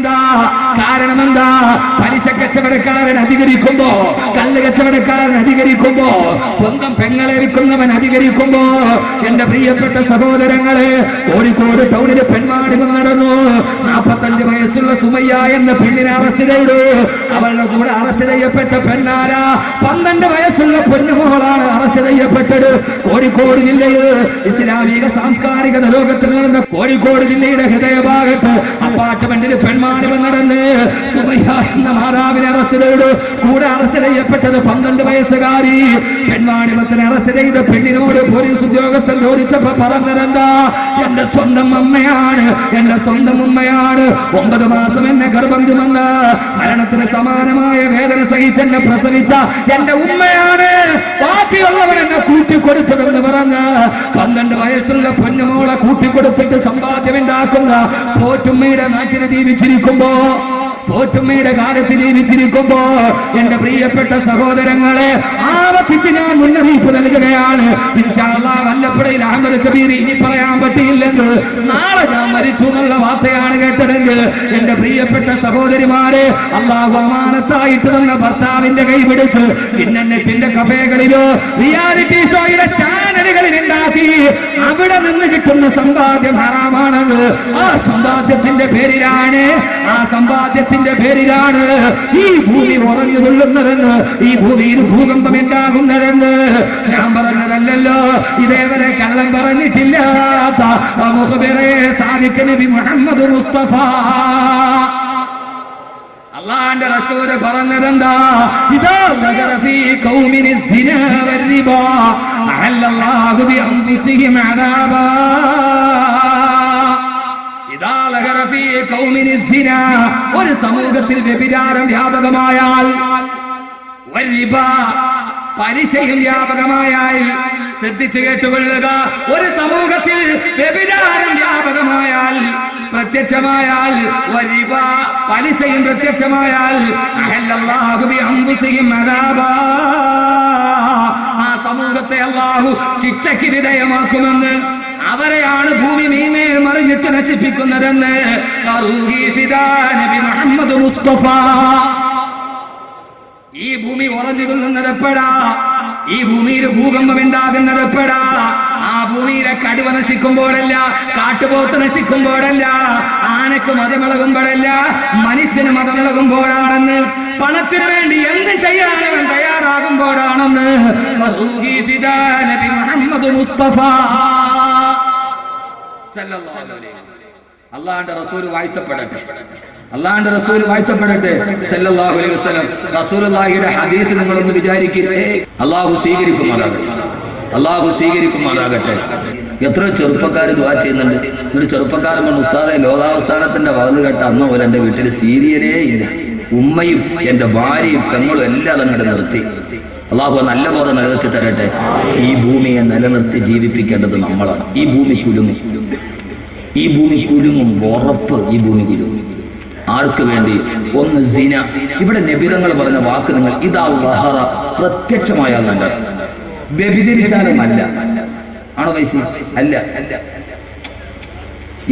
എന്താ കാരണം എന്താ പലിശ കച്ചവടക്കാരൻ അധികരിക്കുമ്പോ കല്ല് കച്ചവടക്കാരൻ അധികരിക്കുമ്പോ സ്വന്തം പെങ്ങളെ വിൽക്കുന്നവൻ അധികരിക്കുമ്പോ എന്റെ പ്രിയപ്പെട്ട സഹോദരങ്ങളെ കോഴിക്കോട് ടൗണിൽ പെൺവാണിപം നടന്നു. നാപ്പത്തഞ്ച് വയസ്സുള്ള സുമയ്യ എന്ന പെണ്ണിനെ അറസ്റ്റ് ചെയ്തു അവളുടെ കൂടെ അറസ്റ്റ് ചെയ്യപ്പെട്ട പെണ്ണാര? പന്ത്രണ്ട് വയസ്സുള്ള പൊന്നുമോളാണ് അറസ്റ്റ് ചെയ്യപ്പെട്ടത്. കോഴിക്കോട് ജില്ലയിൽ ഇസ്ലാമിക സാംസ്കാരിക ലോകത്തിൽ നടന്ന കോഴിക്കോട് ജില്ലയുടെ ഹൃദയഭാഗത്ത് അപ്പാർട്ട്മെന്റിന് പെൺമാണിപം നടന്ന് എന്ന മാതാവിനെ അറസ്റ്റ് ചെയ്തു കൂടെ അറസ്റ്റ് ചെയ്യപ്പെട്ടത് പന്ത്രണ്ട് വയസ്സുകാരി. പെൺമാണിപത്തിന് അറസ്റ്റ് ചെയ്ത പെണ്ണിനോട് പോലീസ് ഉദ്യോഗസ്ഥൻ ചോദിച്ചപ്പോ പറഞ്ഞതെന്താ? എന്റെ സ്വന്തം അമ്മയാണ് എന്റെ സ്വന്തം ഉമ്മയാണ്. ഒമ്പത് മാസം എന്നെ ഗർഭം ചുമന്ന് മരണത്തിന് സമാനമായ വേദന സഹിച്ചെന്നെ പ്രസവിച്ച എന്റെ ഉമ്മയാണ്. ബാക്കിയുള്ളവൻ എന്നെ കൂട്ടിക്കൊടുത്തതെന്ന് പറഞ്ഞ് പന്ത്രണ്ട് വയസ്സുള്ള പൊന്നുമോളെ കൂട്ടിക്കൊടുത്തിട്ട് സമ്പാദ്യമുണ്ടാക്കുന്ന പോറ്റുമ്മയുടെ നാട്ടിനെ ജീവിച്ചിരിക്കുമ്പോ പോറ്റുമ്മയുടെ കാലത്ത് ജീവിച്ചിരിക്കുമ്പോ എന്റെ പ്രിയപ്പെട്ട സഹോദരങ്ങളെ ആവർത്തിച്ച് ഞാൻ മുന്നറിയിപ്പ് നൽകുകയാണ്. വല്ലപ്പുഴയിൽ അഹമ്മദ് കബീർ ഇനി പറയാൻ പറ്റിയില്ലെങ്കിൽ നാളെ ഞാൻ മരിച്ചു എന്നുള്ള വാർത്തയാണ് കേട്ടതെങ്കിൽ എന്റെ പ്രിയപ്പെട്ട സഹോദരിമാരെ അള്ളാഹു അമാനത്തായിട്ട് തന്ന ഭർത്താവിന്റെ കൈ പിടിച്ച് പിന്നെ കഫേകളിലോ റിയാലിറ്റി ഷോയുടെ ചാനലുകളിൽ ഉണ്ടാക്കി അവിടെ നിന്ന് കിട്ടുന്ന സമ്പാദ്യം ഹറാമാണെന്ന് ആ സമ്പാദ്യത്തിന്റെ പേരിലാണ്. ആ സമ്പാദ്യത്തിന്റെ പേരിലാണ് ഈ ഭൂമി ഉറഞ്ഞു തുള്ളുന്നതെന്ന് ഈ ഭൂമിയിൽ ഭൂകമ്പം ഉണ്ടാകുന്നതെന്ന് ഞാൻ പറഞ്ഞതല്ലല്ലോ. ഇതേവരെ കള്ളം പറഞ്ഞിട്ടില്ലാത്ത മുഖബിറെ സാദിഖ് നബി മുഹമ്മദ് മുസ്തഫ. അള്ളാന്റെ റസൂൽ പറഞ്ഞതെന്താ? ഇതാ വരിബ അഹല്ലല്ലാഹു ഒരു സമൂഹത്തിൽ വ്യഭിചാരം വ്യാപകമായാൽ വരിബ പലിശയും വ്യാപകമായാൽ ശ്രദ്ധിച്ചു കേട്ടുകൊള്ളുക. ഒരു സമൂഹത്തിൽ വ്യഭിചാരം വ്യാപകമായാൽ പ്രത്യക്ഷമായാൽ വരിബ പലിശയും പ്രത്യക്ഷമായാൽ ആ സമൂഹത്തെ അള്ളാഹു ശിക്ഷയ്ക്ക് വിധേയമാക്കുമെന്ന് അവരെയാണ് ഭൂമി മീമേൽ മറിഞ്ഞിട്ട് നശിപ്പിക്കുന്നതെന്ന് മുസ്തഫ. ഈ ഭൂമി ഉറഞ്ഞു കൊള്ളുന്നത് എപ്പോഴാ? ഈ ഭൂമിയിൽ ഭൂകമ്പം ഉണ്ടാകുന്നത് എപ്പോഴാ ആ ഭൂമിയിലെ കടുവ നശിക്കുമ്പോഴല്ല കാട്ടുപോത്ത് നശിക്കുമ്പോഴല്ല ആനക്ക് മതമിളകുമ്പോഴല്ല മനുഷ്യന് മതമിളകുമ്പോഴാണെന്ന് പണത്തിനു വേണ്ടി എന്ത് ചെയ്യാനവൻ തയ്യാറാകുമ്പോഴാണെന്ന് മുഹമ്മദ് മുസ്തഫ. അള്ളാഹുന്റെ റസൂൽ വാഴ്ത്തപ്പെടട്ടെ അള്ളാഹുന്റെ റസൂൽ വാഴ്ത്തപ്പെടട്ടെ. സല്ലല്ലാഹു അലൈഹി വസല്ലം. റസൂലുള്ളാഹിയുടെ ഹദീസ് നിങ്ങളൊന്ന് വിചാരിക്കട്ടെ അള്ളാഹു സ്വീകരിക്കുമാറാകട്ടെ. അള്ളാഹു സ്വീകരിക്കുമാറാകട്ടെ. എത്ര ചെറുപ്പക്കാർ ദുവാ ചെയ്യുന്നുണ്ട്. ഒരു ചെറുപ്പക്കാരൻ പറഞ്ഞു ഉസ്താദെ ലോകാവസ്ഥാനത്തിന്റെ വകത് കേട്ട അന്ന് പോലെ എന്റെ വീട്ടിൽ സീരിയലേ ഇല്ല. ഉമ്മയും എന്റെ ഭാര്യയും പെങ്ങളും എല്ലാം അതങ്ങോട്ട് നിർത്തി. അള്ളാഹു നല്ല ബോധം നിലനിർത്തി തരട്ടെ. ഈ ഭൂമിയെ നിലനിർത്തി ജീവിപ്പിക്കേണ്ടത് നമ്മളാണ്. ഈ ഭൂമി കുലുങ്ങും. ഈ ഭൂമി കുലുങ്ങും. ഉറപ്പ് ഈ ഭൂമി കുലുങ്ങും. ആർക്ക് വേണ്ടി ഒന്ന് സീന. ഇവിടെ നബിതങ്ങൾ പറഞ്ഞ വാക്ക് നിങ്ങൾ ഇതാ ലഹറ പ്രത്യക്ഷമായ നല്ല. വ്യഭിചരിച്ചാലും അല്ല. ആണോ വൈസി? അല്ല.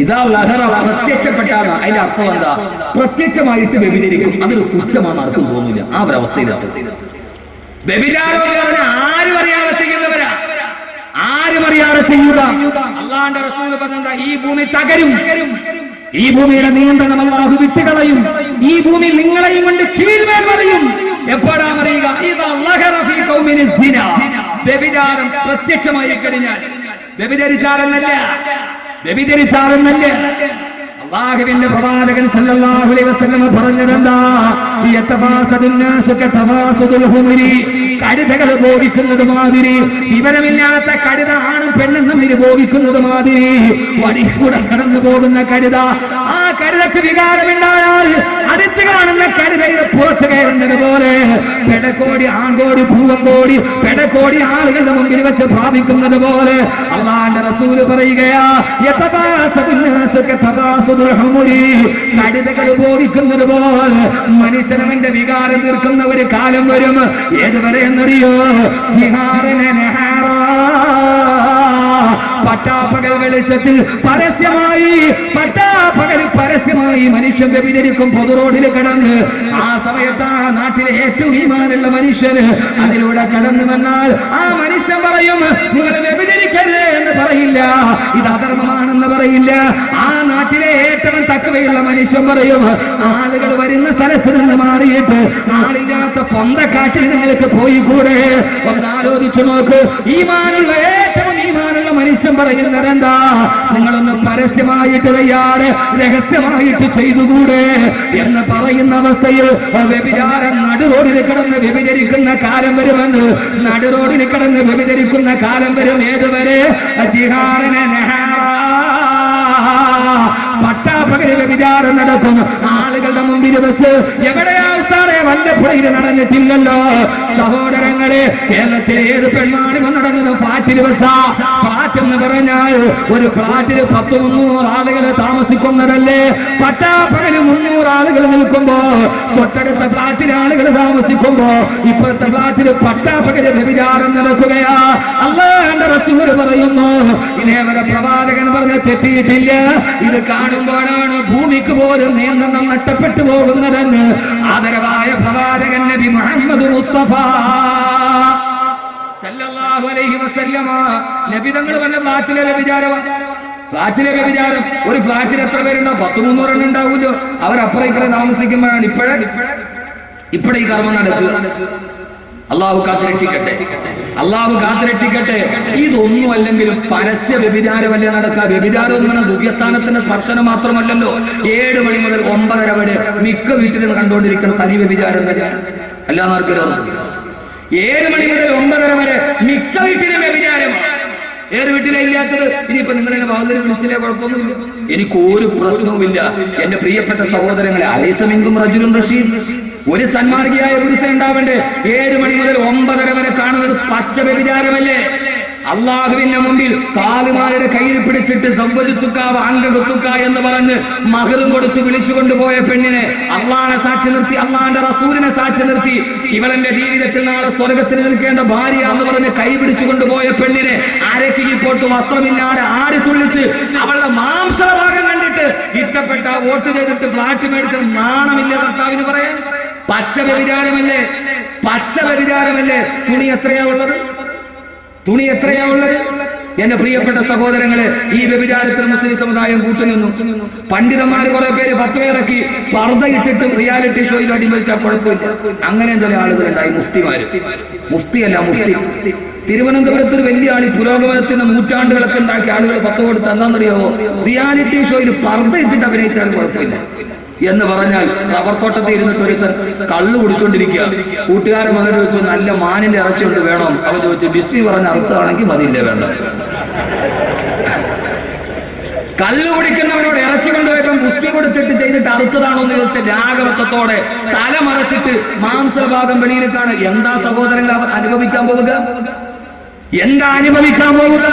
ഇതാ ലഹറ പ്രത്യക്ഷപ്പെട്ടാണ് അതിന്റെ അർത്ഥം എന്താ? പ്രത്യക്ഷമായിട്ട് വ്യഭിചരിക്കും. അതൊരു കുറ്റമാണ് ആർക്കും തോന്നില്ല ആ ഒരവസ്ഥയിലെത്തും വ്യഭിചാരം ആരും അറിയാതെ ചെയ്യുന്നവരാ. ആരും ചെയ്യുക. അള്ളാന്റെ റസൂൽ പറഞ്ഞ ഈ ഭൂമി തകരും. ഈ ഭൂമിയുടെ നിയന്ത്രണം അള്ളാഹു വിട്ടുകളയും. ഈ ഭൂമി നിങ്ങളെയും കൊണ്ട് കീഴ്മേൽ പറയും എപ്പോഴാ. വ്യഭിചാരം പ്രത്യക്ഷമായി കഴിഞ്ഞാൽ. വ്യഭിചരിച്ചാലെന്നല്ല അള്ളാഹുവിന്റെ പ്രവാചകൻ സല്ലല്ലാഹു അലൈഹി വസല്ലം പറഞ്ഞതെന്താ? ഹുമരി. കഴുതകൾ ബോധിക്കുന്നത് മാതിരി. വിവരമില്ലാത്ത കഴുത ആണും പെണ്ണും തമ്മിൽ ബോധിക്കുന്നത് മാതിരി. വടി കൂടെ കടന്നു പോകുന്ന കഴുത. ആ കഴുതക്ക് വികാരമുണ്ടായാൽ അടുത്ത് കാണുന്ന കഴുതയുടെ പുറത്ത് കയറുന്നത് പോലെ പെടക്കോടി ആങ്കോടി പൂവങ്കോടി പെടക്കോടി ആളുകളുടെ മുമ്പിൽ വെച്ച് പ്രാപിക്കുന്നത് പോലെ അള്ളാന്റെ റസൂൽ പറയുകയാ കഴുതകൾ പോലെ മനുഷ്യനവന്റെ വികാരം തീർക്കുന്ന ഒരു കാലം വരും. ഏതുവരെ എന്നറിയോ? ജിഹാറിനെ പട്ടാപ്പകൽ വെളിച്ചത്തിൽ പരസ്യമായി പട്ടാപ്പകൽ പരസ്യമായി മനുഷ്യൻ വ്യഭിചരിക്കും പൊതു റോഡിൽ കടന്ന്. ആ സമയത്ത് ആ നാട്ടിലെ ഏറ്റവും ഈമാനുള്ള മനുഷ്യന് അതിലൂടെ കടന്നു വന്നാൽ ആ മനുഷ്യൻ പറയും നിങ്ങളെ വ്യഭിചരിക്കരുത് എന്ന് പറയില്ല. ഇത് അധർമ്മമാണെന്ന് പറയില്ല. ആ നാട്ടിലെ ഏറ്റവും തക്കവയുള്ള മനുഷ്യൻ പറയും ആളുകൾ വരുന്ന സ്ഥലത്ത് നിന്ന് മാറിയിട്ട് ആളില്ലാത്ത പൊന്തക്കാട്ടിൽ നിങ്ങൾക്ക് പോയി കൂടെ? ഒന്ന് ആലോചിച്ചു നോക്ക്. ഈമാനുള്ള ഏറ്റവും ഈമാനുള്ള മനുഷ്യൻ പറയുന്നത് എന്താ നിങ്ങളൊന്ന് പരസ്യമായിട്ട് തയ്യാറ് രഹസ്യമായിട്ട് ചെയ്തുകൂടെ എന്ന് പറയുന്ന അവസ്ഥയിൽ വ്യഭിചാരം നടുറോഡിൽ കിടന്ന് വ്യഭിചരിക്കുന്ന കാലം വരുമെന്ന് നടുറോഡിൽ കിടന്ന് വ്യഭിചരിക്കുന്ന കാലം വരും ഏതുവരെ? ജിഹാറിനെ പട്ടാപകര വ്യഭിചാരം നടക്കുന്നു ആളുകളുടെ മുമ്പിൽ വെച്ച് എവിടെയാ ഉസ്താറെ വല്ലപ്പുഴയിൽ നടന്നിട്ടില്ലല്ലോ. സഹോദരങ്ങളെ കേരളത്തിലെ ഏത് പെൺമാണി നടന്നത് ഫ്ലാറ്റിൽ വെച്ചാ? ഫ്ലാറ്റ് എന്ന് പറഞ്ഞാൽ ഒരു ഫ്ലാറ്റിൽ പത്ത് മുന്നൂറ് ആളുകൾ താമസിക്കുന്നതല്ലേ? പട്ടാപ്പകൽ മുന്നൂറ് ആളുകൾ നിൽക്കുമ്പോ തൊട്ടടുത്ത ഫ്ലാറ്റിൽ ആളുകൾ താമസിക്കുമ്പോ ഇപ്പോഴത്തെ ഫ്ലാറ്റിൽ പട്ടാപ്പകൽ വ്യഭിചാരം നടക്കുകയാ. അല്ലാണ്ട് റസൂര് പറയുന്നു ഇതേവരെ പ്രവാചകൻ പറഞ്ഞ തെറ്റിയിട്ടില്ല. ഇത് കാണുമ്പോഴാണ് ഭൂമിക്ക് പോലും നിയന്ത്രണം നഷ്ടപ്പെട്ടു പോകുന്നതെന്ന് ആദരവായ പ്രവാചകൻ നബി മുഹമ്മദ് മുസ്തഫ. സല്ലല്ലാഹു അലൈഹി വസല്ലമ. നബി തങ്ങൾ പറഞ്ഞ ഫ്ലാറ്റിലെ വ്യഭിചാരം. ഫ്ലാറ്റിലെ വ്യഭിചാരം. ഒരു ഫ്ലാറ്റിൽ എത്ര പേരുണ്ടോ പത്ത് മുന്നൂറെണ്ണം ഉണ്ടാവുമല്ലോ. അവരപ്പുറം ഇപ്പുറം താമസിക്കുമ്പോഴാണ് ഇപ്പോഴേ ഇപ്പോഴേ ഈ കർമ്മം നടക്കുക. അള്ളാഹു കാത്തുരക്ഷിക്കട്ടെ. അള്ളാഹു കാത്തുരക്ഷിക്കട്ടെ. ഇതൊന്നും അല്ലെങ്കിലും പരസ്യ വ്യഭിചാരമല്ലേ നടക്കുക. വ്യഭിചാരം എന്ന് പറഞ്ഞാൽ ദുഃഖസ്ഥാനത്തിന്റെ സ്പർശനം മാത്രമല്ലല്ലോ. ഏഴ് മണി മുതൽ ഒമ്പതര വരെ മിക്ക വീട്ടിലും കണ്ടുകൊണ്ടിരിക്കുന്ന തനി വ്യഭിചാരം തന്നെ. എല്ലാവർക്കും ഏഴ് മണി മുതൽ ഒമ്പതര വരെ മിക്ക വീട്ടിലും വ്യഭിചാരം. ഏത് വീട്ടിലെ ഇല്ലാത്തത്? ഇനിയിപ്പോ നിങ്ങൾ എന്നെ വിളിച്ചില്ലേ? കുഴപ്പമൊന്നുമില്ല. എനിക്ക് ഒരു പ്രശ്നവുമില്ല. എന്റെ പ്രിയപ്പെട്ട സഹോദരങ്ങളെ അലൈസമിങ്കും റജുലും റഷീദ്. ഒരു സന്മാർഗിയായ പുരുഷൻ ഉണ്ടാവണ്ടേ? ഏഴ് മണി മുതൽ ഒമ്പതര വരെ കാണുന്നത് പച്ച വ്യഭിചാരമല്ലേ? അള്ളാഹുവിന്റെ മുമ്പിൽ കാലുമാരുടെ കയ്യിൽ പിടിച്ചിട്ട് സൗവജത്തുക്കാവ് അംഗകുത്തുക്ക എന്ന് പറഞ്ഞ് മകളും കൊടുത്ത് വിളിച്ചു കൊണ്ടുപോയ പെണ്ണിനെ അള്ളാഹനെ സാക്ഷി നിർത്തി അള്ളാന്റെ റസൂലിനെ സാക്ഷി നിർത്തി. ഇവളെന്റെ ജീവിതത്തിൽ നാളെ സ്വർഗത്തിൽ നിൽക്കേണ്ട ഭാര്യ എന്ന് പറഞ്ഞ് കൈ പിടിച്ചു കൊണ്ടുപോയ പെണ്ണിനെ അരക്കിൽ പോട്ട് വസ്ത്രമില്ലാതെ ആടി തുള്ളിച്ച് അവളുടെ മാംസഭാഗം കണ്ടിട്ട് ഇഷ്ടപ്പെട്ട വോട്ട് ചെയ്തിട്ട് ഫ്ലാറ്റ് മേടിച്ച നാണമില്ല ഭർത്താവിന് പറയാൻ. പച്ച വ്യഭിചാരമല്ലേ പച്ച വ്യഭിചാരമല്ലേ തുണി എത്രയാ ഉള്ളത്? തുണി എത്രയാ ഉള്ളത്? എന്റെ പ്രിയപ്പെട്ട സഹോദരങ്ങളെ ഈ വ്യഭിചാരത്തിൽ മുസ്ലിം സമുദായം കൂട്ടുനിന്നു. പണ്ഡിതന്മാര് കുറെ പേര് ഇറക്കി പർദ്ദ ഇട്ടിട്ട് റിയാലിറ്റി ഷോയിൽ അടിമരിച്ചാൽ കുഴപ്പമില്ല. അങ്ങനെ ചില ആളുകളുണ്ടായി മുഫ്തിമാര്. മുഫ്തിയല്ല മുഫ്തി. തിരുവനന്തപുരത്ത് ഒരു വലിയ ആളി പുരോഗമനത്തിന് നൂറ്റാണ്ടുകളൊക്കെ ഉണ്ടാക്കിയ ആളുകൾ പത്ത് കൊടുത്ത് എന്താണെന്നറിയാവോ റിയാലിറ്റി ഷോയിൽ പർദ്ദ ഇട്ടിട്ട് അഭിനയിച്ചാലും കുഴപ്പമില്ല. എന്ന് പറഞ്ഞാൽ റബ്ബർ തോട്ടത്തിൽ ഇരുന്നിട്ട് ഒരുത്തൻ കള്ള് കുടിച്ചോണ്ടിരിക്കുക. കൂട്ടുകാരൻ വന്നിട്ട് ചോദിച്ചു നല്ല മാനിന്റെ ഇറച്ചി കൊണ്ട് വേണം. അവൻ ചോദിച്ചു ബിസ്മി പറഞ്ഞ അർത്ഥമാണെങ്കിൽ മതിയില്ലേ വേണ്ട. കല്ല് കുടിക്കുന്നവരോട് ഇറച്ചി കൊണ്ടുപോയപ്പം മുസ്ലി കൊടുത്തിട്ട് ചെയ്തിട്ട് അടുത്തതാണോ എന്ന് ചോദിച്ച രാഗവത്വത്തോടെ തല മറച്ചിട്ട് മാംസഭാഗം വെളിയിലിട്ടാണ്. എന്താ സഹോദരങ്ങൾ അനുഭവിക്കാൻ പോവുക എന്താ അനുഭവിക്കാൻ പോവുക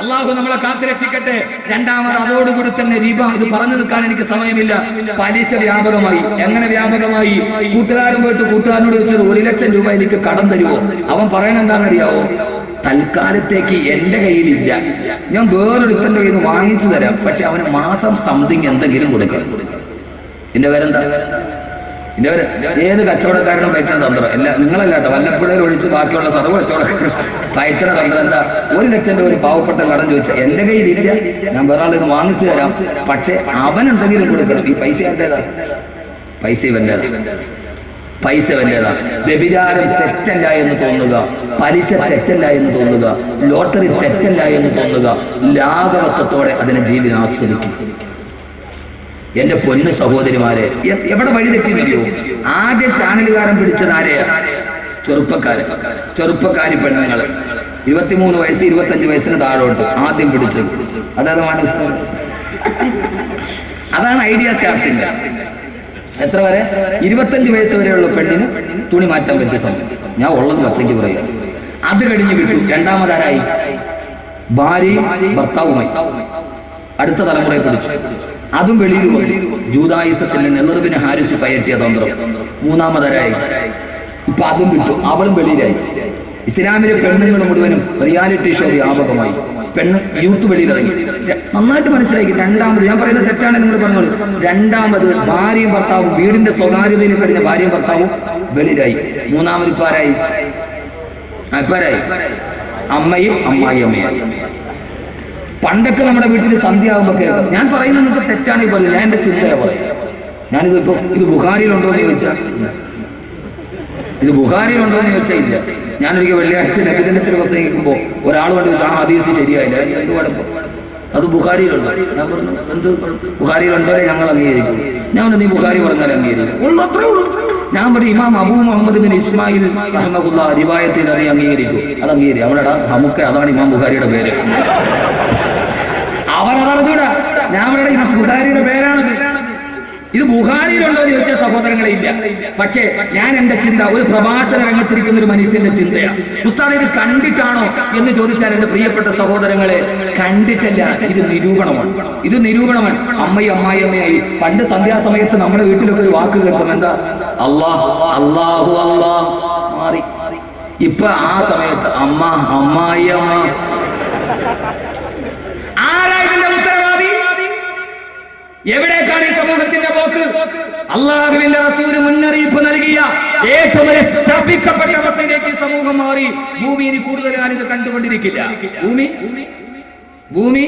അള്ളാഹു നമ്മളെ കാത്തുരക്ഷിക്കട്ടെ. രണ്ടാമത് അതോടുകൂടി തന്നെ രീപ ഇത് പറഞ്ഞു നിൽക്കാൻ എനിക്ക് സമയമില്ല. പലിശ വ്യാപകമായി. എങ്ങനെ വ്യാപകമായി? കൂട്ടുകാരൻ പോയിട്ട് കൂട്ടുകാരനോട് വെച്ചത് ഒരു ലക്ഷം രൂപ എനിക്ക് കടം തരുമോ അവൻ പറയണ എന്താണെന്നറിയാവോ? തൽക്കാലത്തേക്ക് എന്റെ കയ്യിലില്ല. ഞാൻ വേറൊരുത്തന്റെ കയ്യിൽ നിന്ന് വാങ്ങിച്ചു തരാം. പക്ഷെ അവന് മാസം സംതിങ് എന്തെങ്കിലും കൊടുക്കണം എന്റെ പേരെന്താ? പേര് ഏത് കച്ചവടക്കാരനും പറ്റുന്ന തന്ത്രം. എല്ലാ നിങ്ങളല്ല കേട്ടോ വല്ലപ്പുഴയിൽ ഒഴിച്ച് ബാക്കിയുള്ള സർവ കച്ചവടക്കാരും പൈത്തണ തന്ത്രം എന്താ? ഒരു ലക്ഷം രൂപ ഒരു പാവപ്പെട്ട കടം ചോദിച്ചാൽ എന്റെ കയ്യിലില്ല ഞാൻ വേറെ ആളിത് വാങ്ങിച്ചു തരാം. പക്ഷെ അവൻ എന്തെങ്കിലും കൊടുക്കണം. ഈ പൈസ എന്റേതാ പൈസ ഇവന്റേതാ? പൈസ വല്ലതാ വ്യഭിചാരം തെറ്റല്ല എന്ന് തോന്നുക. പലിശ തെറ്റല്ല എന്ന് തോന്നുക. ലോട്ടറി തെറ്റല്ല എന്ന് തോന്നുക. ലാഘവത്വത്തോടെ അതിനെ ജീവിതം ആസ്വദിക്കും. എന്റെ പൊന്നു സഹോദരിമാരെ എവിടെ വഴി തെറ്റിയോ ആദ്യ ചാനലുകാരൻ പിടിച്ചത് ആരെയാ ചെറുപ്പക്കാര്. ചെറുപ്പക്കാരി പെണ്ണുങ്ങൾ. ഇരുപത്തിമൂന്ന് വയസ്സ് ഇരുപത്തഞ്ച് വയസ്സിന് താഴോട്ട് ആദ്യം പിടിച്ചത് അതാണ് മാനവ അതാണ് ഐഡിയ സ്റ്റാർസിന്റെ എത്ര വരെ? ഇരുപത്തഞ്ച് വയസ്സ് വരെയുള്ള പെണ്ണിന് തുണി മാറ്റാൻ പറ്റിയ സമയം. ഞാൻ ഉള്ളത് പച്ചയ്ക്ക് പറയാം. അത് കഴിഞ്ഞ് കിട്ടും. രണ്ടാമതാരായി? ഭാര്യയും ഭർത്താവുമായി. അടുത്ത തലമുറയെ പിടിച്ചു അതും വെളിയിൽ വന്നു ജൂതായുസത്തിന്റെ നെലറുവിന് ഹാരിസ് പയറ്റിയ തന്ത്രം. മൂന്നാമതരായി? ഇപ്പൊ അതും വിട്ടു. അവളും വെളിയിലായി. ഇസ്ലാമിലെ പെണ്ണുങ്ങൾ മുഴുവനും റിയാലിറ്റി ഷോ വ്യാപകമായി. പെണ്ണ് യൂത്ത് വെളിയിലിറങ്ങി. നന്നായിട്ട് മനസ്സിലാക്കി. രണ്ടാമത് ഞാൻ പറയുന്നത് തെറ്റാണ് നിങ്ങൾ പറഞ്ഞോളൂ. രണ്ടാമത് ഭാര്യയും ഭർത്താവും വീടിന്റെ സ്വകാര്യതയിൽ കഴിഞ്ഞ ഭാര്യയും ഭർത്താവും വെളിയിലായി. മൂന്നാമത് ഇപ്പൊ ആരായി ആ, ഇപ്പൊ ആരായി അമ്മയും അമ്മായി അമ്മയായി പണ്ടൊക്കെ നമ്മുടെ വീട്ടിൽ സന്ധ്യ ആകുമ്പോൾ കേൾക്കും. ഞാൻ പറയുന്നത് നിങ്ങൾക്ക് തെറ്റാണ് ഈ പറയുന്നത്. ഞാൻ എന്റെ ചിന്തയാണ് പറയുന്നത്. ഞാനിത് ഇപ്പൊ ഇത് ബുഹാരിയിലുണ്ടോ എന്ന് ചോദിച്ചാൽ ഇത് ബുഹാരിയിലുണ്ടോ എന്ന് ചോദിച്ചാൽ ഇല്ല. ഞാനൊരിക്കൽ വെള്ളിയാഴ്ച നബിദിനത്തിൽ പ്രസംഗിക്കുമ്പോൾ ഒരാൾ കൊണ്ട് ആ ഹദീസ് ശരിയായില്ല. എന്ത് കുഴപ്പം? അത് ബുഹാരിയിലുണ്ടോ ഞാൻ പറഞ്ഞു എന്ത് ബുഹാരിയിലുണ്ടോ ഞങ്ങൾ അംഗീകരിക്കും. ഞാൻ നീ ബുഹാരി പറഞ്ഞാൽ അംഗീകരിക്കും. ഞാൻ പറഞ്ഞു imam Abu Muhammad bin Ismail Rahmatullah റിവായത്തിൽ നീ അംഗീകരിക്കും. അത് അംഗീകരിക്കും. അവിടെ നമുക്ക് അതാണ് ഇമാം ബുഹാരിയുടെ പേര്. അവരതറിഞ്ഞൂടാ ഞാൻ അവരുടെ ഇമാം ബുഹാരിയുടെ പേരാണിത്. ഇത് ബുഹാരിയിലുണ്ടോ എന്ന് ചോദിച്ചാൽ സഹോദരങ്ങളെ ഇല്ല. പക്ഷേ ഞാൻ എന്റെ ചിന്ത ഒരു പ്രഭാഷണ രംഗത്തിരിക്കുന്ന ഒരു മനുഷ്യന്റെ ചിന്തയാണ് ഉസ്താദ് ഇത് കണ്ടിട്ടാണോ എന്ന് ചോദിച്ചാൽ എന്റെ പ്രിയപ്പെട്ട സഹോദരങ്ങളെ കണ്ടിട്ടല്ല ഇത് നിരൂപണമാണ്. ഇത് നിരൂപണമാണ്. അമ്മയും അമ്മായി അമ്മയായി. പണ്ട് സന്ധ്യാസമയത്ത് നമ്മുടെ വീട്ടിലൊക്കെ ഒരു വാക്ക് കേൾക്കും എന്താ? അള്ളാഹ് അള്ളാഹു അള്ളാഹ് മാറി. ഇപ്പൊ ആ സമയത്ത് അമ്മ അമ്മായി അമ്മ എവിടേക്കാണ് ഈ സമൂഹത്തിന്റെ പോക്ക്? അള്ളാഹുവിന്റെ റസൂര് മുന്നറിയിപ്പ് നൽകിയ ഏറ്റവും ശ്രദ്ധിക്കപ്പെട്ട അവസ്ഥയിലേക്ക് സമൂഹം മാറി. ഭൂമി ഇനി കൂടുതൽ കാലം ഇത് കണ്ടുകൊണ്ടിരിക്കില്ല. ഭൂമി? ഭൂമി?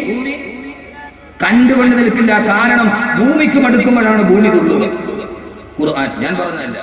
കണ്ടുകൊണ്ട് നിൽക്കില്ല. കാരണം ഭൂമിക്ക് മടുക്കുമ്പോഴാണ് ഭൂമി തുള്ളുക ഖുർആൻ. ഞാൻ പറഞ്ഞതല്ല.